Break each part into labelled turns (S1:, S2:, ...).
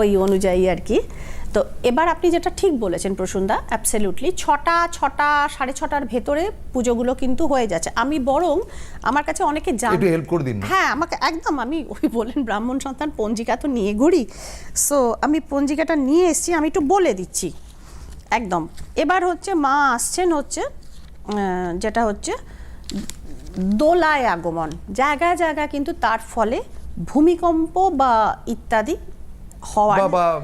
S1: ওই অনুযায়ী আর কি। তো এবার আপনি যেটা ঠিক বলেছেন প্রসুন্দা অ্যাবসলিউটলি ছটা ছটা সাড়ে ছটার ভেতরে পুজোগুলো কিন্তু হয়ে যাচ্ছে। আমি বরং আমার কাছে অনেকে জানি
S2: হেল্প করে দিন
S1: হ্যাঁ আমাকে একদম আমি ওই বলেন ব্রাহ্মণ সন্তান পঞ্জিকা তো নিয়ে ঘুরি। সো আমি পঞ্জিকাটা নিয়ে এসেছি আমি একটু বলে দিচ্ছি। একদম। এবার হচ্ছে মা আসছেন হচ্ছে যেটা হচ্ছে দোলায় আগমন। জায়গায় জায়গায় কিন্তু তার ফলে ভূমিকম্প বা ইত্যাদি হওয়ার
S2: বা-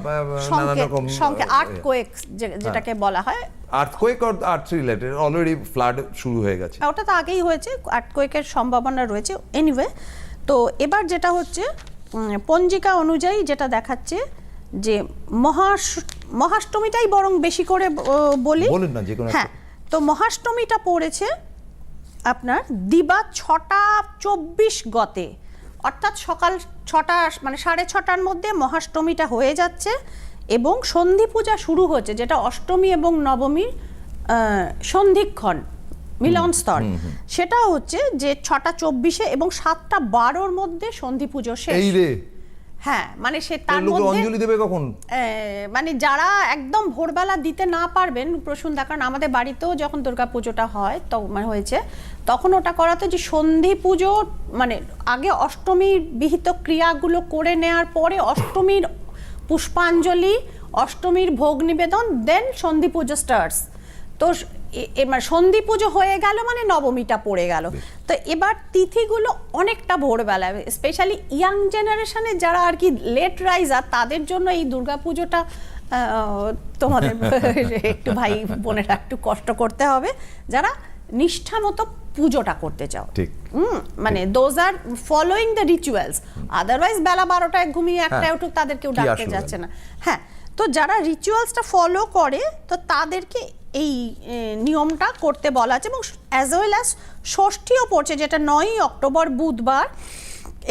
S1: সংকেত আর্থকোয়েক যেটাকে বলা হয়।
S2: Earthquake or earth related already flood শুরু হয়ে গেছে।
S1: ওটা তো আগেই হয়েছে আর্থকোয়েকের সম্ভাবনা রয়েছে এনিওয়ে তো এবার যেটা হচ্ছে পঞ্জিকা অনুযায়ী যেটা দেখাচ্ছে যে মহাস মহাষ্টমীটাই বরং বেশি করে বলি।
S2: বলুন না, যে কোনো
S1: হ্যাঁ তো মহাষ্টমীটা পড়েছে আপনার দিবা ছটা চব্বিশ গতে। অর্থাৎ সকাল ছটা মানে সাড়ে ছটার মধ্যে মহাষ্টমীটা হয়ে যাচ্ছে এবং সন্ধি পূজা শুরু হচ্ছে যেটা অষ্টমী এবং নবমীর আহ, সন্ধিক্ষণ মিলন স্তর। সেটা হচ্ছে যে ছটা চব্বিশে এবং সাতটা বারোর মধ্যে সন্ধি পুজো শেষ। হ্যাঁ মানে সে তার মধ্যে
S2: অঞ্জলি দেবে কখন?
S1: মানে যারা একদম ভোরবেলা দিতে না পারবেন প্রসুন্দা কারণ আমাদের বাড়িতেও যখন দুর্গা পুজোটা হয় তো মানে হয়েছে তখন ওটা করাতে যে সন্ধি পুজো মানে আগে অষ্টমীর বিহিত ক্রিয়াগুলো করে নেওয়ার পরে অষ্টমীর পুষ্পাঞ্জলি অষ্টমীর ভোগ নিবেদন দেন সন্ধি পুজো স্টার্টস তো এবার সন্ধি পুজো হয়ে গেল মানে নবমীটা পড়ে গেল। তো এবার তিথিগুলো অনেকটা ভোরবেলা স্পেশালি ইয়াং জেনারেশনে যারা আর কি লেট রাইজার তাদের জন্য এই দুর্গা পুজোটা তোমাদের একটু ভাই বোনেরা একটু কষ্ট করতে হবে। যারা নিষ্ঠা মতো পুজোটা করতে চাও। হুম মানে those are following the rituals otherwise বেলা বারোটায় ঘুমিয়ে একটায়
S2: হ্যাঁ।
S1: উঠুক তাদের কেউ ডাকতে যাচ্ছে না। হ্যাঁ তো যারা রিচুয়ালসটা ফলো করে, তো তাদেরকে এই নিয়মটা করতে বলা আছে এবং অ্যাজ ওয়েল অ্যাজ ষষ্ঠীও পড়ছে, যেটা নয়ই অক্টোবর, বুধবার।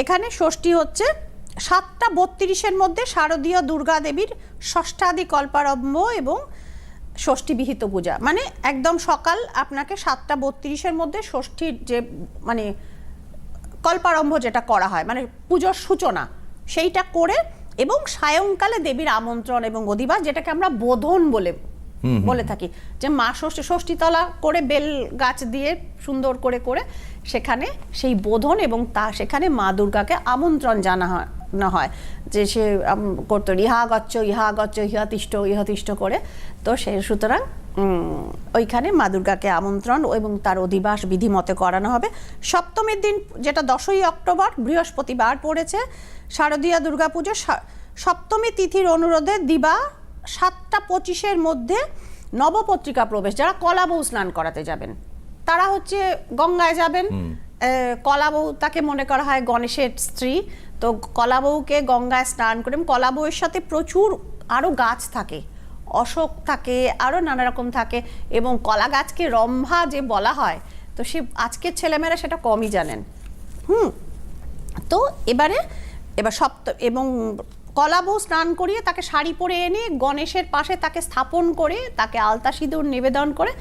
S1: এখানে ষষ্ঠী হচ্ছে সাতটা বত্রিশের মধ্যে শারদীয় দুর্গা দেবীর ষষ্ঠাদি কল্পারম্ভ এবং ষষ্ঠী বিহিত পূজা। মানে একদম সকাল আপনাকে সাতটা বত্রিশের মধ্যে ষষ্ঠীর যে মানে কল্পারম্ভ যেটা করা হয় মানে পুজোর সূচনা, সেইটা করে এবং সায়ংকালে দেবীর আমন্ত্রণ এবং অধিবাস যেটাকে আমরা বোধন বলে বলে থাকি। যে মা ষষ্ঠী ষষ্ঠীতলা করে বেল গাছ দিয়ে সুন্দর করে করে সেখানে সেই বোধন এবং তা সেখানে মা দুর্গাকে আমন্ত্রণ জানা হয়। না হয়। যে সে করতো, ইহা গচ্ছ ইহা গচ্ছ ইহাতিষ্ঠ ইহাতিষ্ঠ করে। তো সে, সুতরাং ওইখানে মা দুর্গাকে আমন্ত্রণ এবং তার অধিবাস বিধিমতে করানো হবে। সপ্তমীর দিন, যেটা দশই অক্টোবর, বৃহস্পতিবার পড়েছে, শারদীয়া দুর্গাপুজো। সপ্তমী তিথির অনুরোধে দিবা সাতটা পঁচিশের মধ্যে নবপত্রিকা প্রবেশ। যারা কলাবউ স্নান করাতে যাবেন, তারা হচ্ছে গঙ্গায় যাবেন কলাবউ তাকে মনে করা হয় গণেশের স্ত্রী। তো কলাবউকে গঙ্গায় স্নান করে কলাবউয়ের সাথে প্রচুর আরও গাছ থাকে, অশোক থাকে আরও নানা রকম থাকে, এবং কলা গাছকে রম্ভা যে বলা হয়, তো সে আজকের ছেলেমেয়েরা সেটা কমই জানেন। হুম, তো এবারে, এবার সপ্ত, এবং কলাবউ স্নান করিয়ে তাকে শাড়ি পরে এনে গণেশের পাশে তাকে স্থাপন করে, তাকে আলতা সিঁদুর নিবেদন করে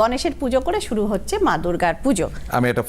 S1: গণেশের পুজো করে শুরু হচ্ছে মা দুর্গার পুজো।
S2: আমি একটা